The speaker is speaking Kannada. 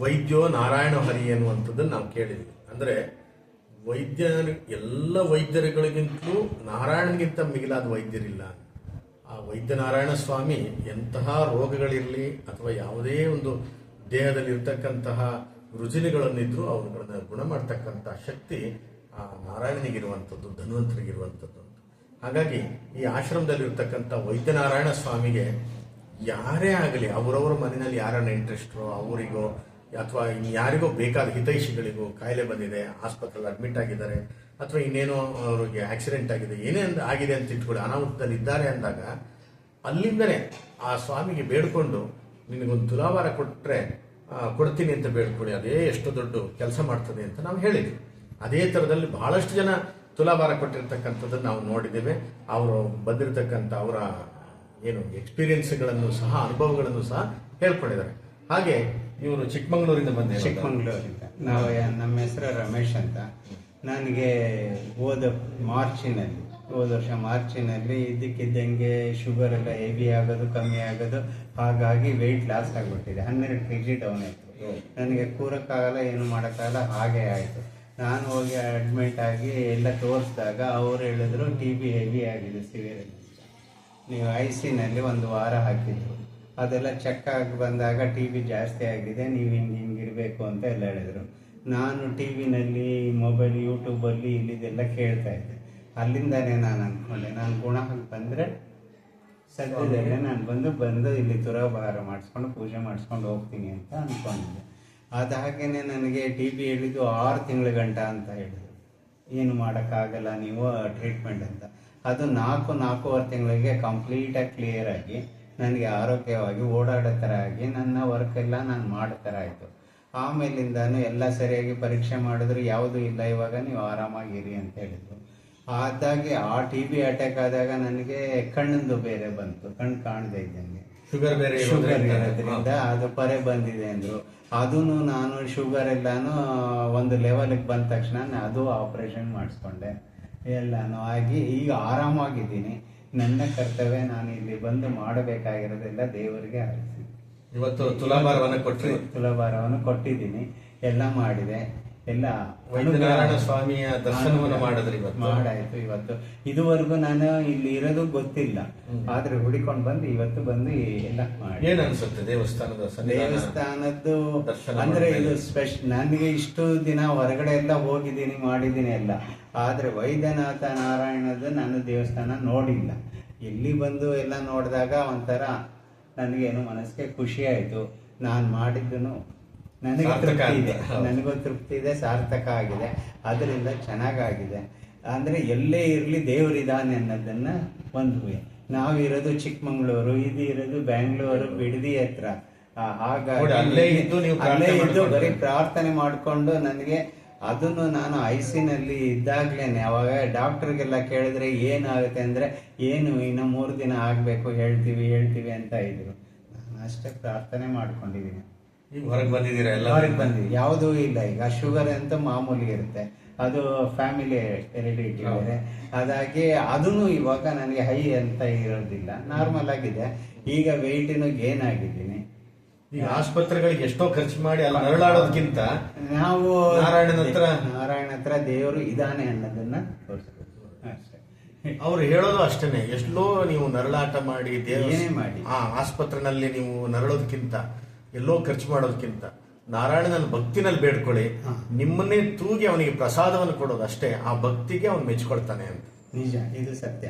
ವೈದ್ಯೋ ನಾರಾಯಣ ಹರಿ ಅನ್ನುವಂಥದ್ದನ್ನು ನಾವು ಕೇಳಿದ್ವಿ. ಅಂದರೆ ವೈದ್ಯ ಎಲ್ಲ ವೈದ್ಯರುಗಳಿಗಿಂತಲೂ ನಾರಾಯಣಗಿಂತ ಮಿಗಿಲಾದ ವೈದ್ಯರಿಲ್ಲ. ಆ ವೈದ್ಯನಾರಾಯಣ ಸ್ವಾಮಿ ಎಂತಹ ರೋಗಗಳಿರಲಿ ಅಥವಾ ಯಾವುದೇ ಒಂದು ದೇಹದಲ್ಲಿರ್ತಕ್ಕಂತಹ ರುಜಿನಿಗಳನ್ನಿದ್ದರೂ ಅವುಗಳನ್ನ ಗುಣ ಮಾಡ್ತಕ್ಕಂಥ ಶಕ್ತಿ ಆ ನಾರಾಯಣನಿಗಿರುವಂಥದ್ದು, ಧನ್ವಂತರಿಗಿರುವಂಥದ್ದು. ಹಾಗಾಗಿ ಈ ಆಶ್ರಮದಲ್ಲಿರ್ತಕ್ಕಂಥ ವೈದ್ಯನಾರಾಯಣ ಸ್ವಾಮಿಗೆ ಯಾರೇ ಆಗಲಿ, ಅವರವರ ಮನೆಯಲ್ಲಿ ಯಾರನ್ನ ಇಂಟ್ರೆಸ್ಟೋ ಅವರಿಗೋ ಅಥವಾ ಯಾರಿಗೋ ಬೇಕಾದ ಹಿತೈಷಿಗಳಿಗೋ ಕಾಯಿಲೆ ಬಂದಿದೆ, ಆಸ್ಪತ್ರೆಯಲ್ಲಿ ಅಡ್ಮಿಟ್ ಆಗಿದ್ದಾರೆ, ಅಥವಾ ಇನ್ನೇನೋ ಅವರಿಗೆ ಆಕ್ಸಿಡೆಂಟ್ ಆಗಿದೆ, ಏನೇ ಆಗಿದೆ ಅಂತ ಇಟ್ಕೊಳ್ಳಿ, ಅನಾಹುತದಲ್ಲಿ ಇದ್ದಾರೆ ಅಂದಾಗ ಅಲ್ಲಿಂದನೇ ಆ ಸ್ವಾಮಿಗೆ ಬೇಡ್ಕೊಂಡು ನಿನಗೊಂದು ತುಲಾವಾರ ಕೊಟ್ಟರೆ ಕೊಡ್ತೀನಿ ಅಂತ ಬೇಡ್ಕೊಳ್ಳಿ, ಅದೇ ಎಷ್ಟು ದೊಡ್ಡ ಕೆಲಸ ಮಾಡ್ತದೆ ಅಂತ ನಾವು ಹೇಳಿದ್ವಿ. ಅದೇ ಥರದಲ್ಲಿ ಬಹಳಷ್ಟು ಜನ ತುಲಾಭಾರ ಕೊಟ್ಟಿರ್ತಕ್ಕಂಥದ್ದನ್ನು ನಾವು ನೋಡಿದ್ದೇವೆ. ಅವರು ಬಂದಿರತಕ್ಕಂಥ ಅವರ, ಏನು ಎಕ್ಸ್ಪೀರಿಯನ್ಸ್ಗಳನ್ನು ಸಹ, ಅನುಭವಗಳನ್ನು ಸಹ ಹೇಳ್ಕೊಂಡಿದ್ದಾರೆ. ಹಾಗೆ ಇವರು ಚಿಕ್ಕಮಂಗ್ಳೂರಿಂದ ಬಂದೆ ಚಿಕ್ಕಮಂಗ್ಳೂರಿಂದ. ನಾವು ನಮ್ಮ ಹೆಸರು ರಮೇಶ್ ಅಂತ. ನನಗೆ ಹೋದ ಮಾರ್ಚಿನಲ್ಲಿ ಹೋದ ವರ್ಷ ಮಾರ್ಚಿನಲ್ಲಿ ಇದ್ದಕ್ಕಿದ್ದಂಗೆ ಶುಗರ್ ಎಲ್ಲ ಹೆವಿ ಆಗೋದು ಕಮ್ಮಿ ಆಗೋದು ಹಾಗಾಗಿ ವೆಯ್ಟ್ ಲಾಸ್ ಆಗಿಬಿಟ್ಟಿದೆ. ಹನ್ನೆರಡು ಕೆ ಜಿ ಡೌನ್ ಆಯಿತು ನನಗೆ ಕೂರಕ್ಕಾಗಲ್ಲ ಏನು ಮಾಡೋಕ್ಕಾಗಲ್ಲ ಹಾಗೆ ಆಯಿತು. ನಾನು ಹೋಗಿ ಅಡ್ಮಿಟ್ ಆಗಿ ಎಲ್ಲ ತೋರಿಸಿದಾಗ ಅವ್ರು ಹೇಳಿದ್ರು ಟಿ ಬಿ ಹೆವಿ ಆಗಿದೆ ಸಿವಿಯರ್ ನೀವು ಐ ಸಿನಲ್ಲಿ ಒಂದು ವಾರ ಹಾಕಿದ್ರು. ಅದೆಲ್ಲ ಚೆಕ್ ಆಗಿ ಬಂದಾಗ ಟಿ ವಿ ಜಾಸ್ತಿ ಆಗಿದೆ, ನೀವು ಹಿಂಗೆ ಹಿಂಗೆ ಇರಬೇಕು ಅಂತ ಎಲ್ಲ ಹೇಳಿದರು. ನಾನು ಟಿ ವಿನಲ್ಲಿ ಮೊಬೈಲ್ ಯೂಟ್ಯೂಬಲ್ಲಿ ಇಲ್ಲಿದೆಲ್ಲ ಕೇಳ್ತಾ ಇದ್ದೆ. ಅಲ್ಲಿಂದನೇ ನಾನು ಅಂದ್ಕೊಂಡೆ, ನಾನು ಗುಣ ಬಂದರೆ ಸದ್ಯದಲ್ಲೇ ನಾನು ಬಂದು ಬಂದು ಇಲ್ಲಿ ತುರಾಭಾರ ಮಾಡಿಸ್ಕೊಂಡು, ಪೂಜೆ ಮಾಡಿಸ್ಕೊಂಡು ಹೋಗ್ತೀನಿ ಅಂತ ಅಂದ್ಕೊಂಡಿದ್ದೆ. ಅದು ನನಗೆ ಟಿ ಬಿ ಹೇಳಿದ್ದು ಆರು ತಿಂಗಳ ಗಂಟ ಅಂತ ಹೇಳಿದ್ರು. ಏನು ಮಾಡೋಕ್ಕಾಗಲ್ಲ ನೀವು ಟ್ರೀಟ್ಮೆಂಟ್ ಅಂತ. ಅದು ನಾಲ್ಕು, ನಾಲ್ಕೂವರೆ ತಿಂಗಳಿಗೆ ಕಂಪ್ಲೀಟಾಗಿ ಕ್ಲಿಯರ್ ಆಗಿ ನನಗೆ ಆರೋಗ್ಯವಾಗಿ ಓಡಾಡೋ ಥರ ಆಗಿ ನನ್ನ ವರ್ಕ್ ಎಲ್ಲ ನಾನು ಮಾಡೋ ಥರ ಆಯಿತು ಆಮೇಲಿಂದಾನು ಎಲ್ಲ ಸರಿಯಾಗಿ ಪರೀಕ್ಷೆ ಮಾಡಿದ್ರು ಯಾವುದೂ ಇಲ್ಲ ಇವಾಗ ನೀವು ಆರಾಮಾಗಿರಿ ಅಂತ ಹೇಳಿದರು. ಆದಾಗಿ ಆ ಟಿ ಬಿ ಅಟ್ಯಾಕ್ ಆದಾಗ ನನಗೆ ಕಣ್ಣಿಂದು ಬೇರೆ ಬಂತು ಕಣ್ಣು ಕಾಣದೇ ಇದ್ದಂಗೆ ಶುಗರ್ ಬೇರೆ ಶುಗರ್ ಇರೋದ್ರಿಂದ ಇರೋದ್ರಿಂದ ಅದು ಪರೆ ಬಂದಿದೆ ಅಂದರು. ಅದೂ ನಾನು ಶುಗರ್ ಎಲ್ಲಾನು ಒಂದು ಲೆವೆಲ್ಗೆ ಬಂದ ತಕ್ಷಣ ಅದು ಆಪರೇಷನ್ ಮಾಡಿಸ್ಕೊಂಡೆ. ಎಲ್ಲಾನು ಆಗಿ ಈಗ ಆರಾಮಾಗಿದ್ದೀನಿ. ನನ್ನ ಕರ್ತವ್ಯ ನಾನು ಇಲ್ಲಿ ಬಂದು ಮಾಡಬೇಕಾಗಿರೋದೆಲ್ಲ ದೇವರಿಗೆ ಅರ್ಪಿಸಿ ಇವತ್ತು ತುಲಾಭಾರವನ್ನು ಕೊಟ್ಟಿ ತುಲಾಭಾರವನ್ನು ಕೊಟ್ಟಿದ್ದೀನಿ. ಎಲ್ಲ ಮಾಡಿದೆ. ಎಲ್ಲ ವೈದ್ಯನಾರಾಯಣ ಸ್ವಾಮಿಯ ದರ್ಶನವನ್ನು ಮಾಡಿದ್ರೆ ಇವತ್ತು. ಮಾಡಾಯ್ತು ಇವತ್ತು. ಇದುವರೆಗೂ ನಾನು ಇಲ್ಲಿ ಇರೋದು ಗೊತ್ತಿಲ್ಲ. ಆದ್ರೆ ಹುಡಿಕೊಂಡು ಬಂದು ಇವತ್ತು ಬಂದು ಎಲ್ಲ ಮಾಡಿ. ಏನ್ ಅನ್ಸುತ್ತೆ ದೇವಸ್ಥಾನದ ದೇವಸ್ಥಾನದ್ದು ಅಂದ್ರೆ ಇದು. ಸ್ಪೆಷಲ್ ನನಗೆ ಇಷ್ಟು ದಿನ ಹೊರಗಡೆ ಎಲ್ಲ ಹೋಗಿದ್ದೀನಿ ಮಾಡಿದ್ದೀನಿ ಎಲ್ಲ. ಆದ್ರೆ ವೈದ್ಯನಾಥ ನಾರಾಯಣದ ನಾನು ದೇವಸ್ಥಾನ ನೋಡಿಲ್ಲ. ಇಲ್ಲಿ ಬಂದು ಎಲ್ಲ ನೋಡಿದಾಗ ಒಂಥರ ನನಗೇನು ಮನಸ್ಸಿಗೆ ಖುಷಿ ಆಯ್ತು. ನಾನು ಮಾಡಿದ್ದನು ನನಗೆ ತೃಪ್ತಿ ಇದೆ. ನನಗೂ ತೃಪ್ತಿ ಇದೆ ಸಾರ್ಥಕ ಆಗಿದೆ. ಅದರಿಂದ ಚೆನ್ನಾಗಾಗಿದೆ. ಅಂದ್ರೆ ಎಲ್ಲೇ ಇರಲಿ ದೇವರಿದ್ದಾನೆ ಅನ್ನೋದನ್ನ ಒಂದು ನಾವಿರೋದು ಚಿಕ್ಕಮಂಗ್ಳೂರು ಇದು ಇರೋದು ಬ್ಯಾಂಗ್ಳೂರು ಬಿಡದಿ ಹತ್ರ. ಹಾಗಾಗಿ ಅಲ್ಲೇ ಇದ್ದು ಬರೀ ಪ್ರಾರ್ಥನೆ ಮಾಡಿಕೊಂಡು ನನಗೆ ಅದನ್ನು ನಾನು ಐಸಿನಲ್ಲಿ ಇದ್ದಾಗ್ಲೇನೆ. ಅವಾಗ ಡಾಕ್ಟರ್ಗೆಲ್ಲ ಕೇಳಿದ್ರೆ ಏನಾಗುತ್ತೆ ಅಂದ್ರೆ ಏನು ಇನ್ನು ಮೂರು ದಿನ ಆಗ್ಬೇಕು ಹೇಳ್ತೀವಿ ಹೇಳ್ತೀವಿ ಅಂತ ಇದ್ರು. ನಾನು ಅಷ್ಟೇ ಪ್ರಾರ್ಥನೆ ಮಾಡ್ಕೊಂಡಿದ್ದೀನಿ. ಹೊರಗೆ ಬಂದಿದ್ದೀರಾ? ಎಲ್ಲ ಹೊರಗೆ ಬಂದಿದ್ದೀವಿ ಯಾವುದೂ ಇಲ್ಲ. ಈಗ ಶುಗರ್ ಅಂತ ಮಾಮೂಲಿ ಇರುತ್ತೆ. ಅದು ಫ್ಯಾಮಿಲಿ ಹೆರಿಡಿಟಿ ಇದೆ. ಅದಾಗಿ ಅದನ್ನು ಇವಾಗ ನನಗೆ ಹೈ ಅಂತ ಇರೋದಿಲ್ಲ. ನಾರ್ಮಲ್ ಆಗಿದೆ. ಈಗ ವೆಯ್ಟಿನೂ ಗೇನ್ ಆಗಿದ್ದೀನಿ. ಈಗ ಆಸ್ಪತ್ರೆಗಳಿಗೆ ಎಷ್ಟೋ ಖರ್ಚು ಮಾಡಿ ಅಲ್ಲಿ ನರಳಾಡೋದಕ್ಕಿಂತ ನಾವು ನಾರಾಯಣನ ಹತ್ರ? ನಾರಾಯಣ ಹತ್ರ ದೇವರು ಇದಾನೆ ಅನ್ನೋದನ್ನ ತೋರಿಸ್ಬೇಕು. ಅಷ್ಟೇ. ಅವ್ರು ಹೇಳೋದು ಅಷ್ಟೇನೆ. ಎಷ್ಟೋ ನೀವು ನರಳಾಟ ಮಾಡಿ ದೇವ ಏನೇ ಮಾಡಿ. ಆ ಆಸ್ಪತ್ರೆನಲ್ಲಿ ನೀವು ನರಳೋದಕ್ಕಿಂತ ಎಲ್ಲೋ ಖರ್ಚು ಮಾಡೋದಕ್ಕಿಂತ ನಾರಾಯಣನ ಭಕ್ತಿನಲ್ಲಿ ಬೇಡ್ಕೊಳ್ಳಿ. ನಿಮ್ಮನ್ನೇ ತೂಗಿ ಅವನಿಗೆ ಪ್ರಸಾದವನ್ನು ಕೊಡೋದು ಅಷ್ಟೇ ಆ ಭಕ್ತಿಗೆ ಅವನು ಮೆಚ್ಕೊಳ್ತಾನೆ ಅಂತ. ನಿಜ ಇದು ಸತ್ಯ.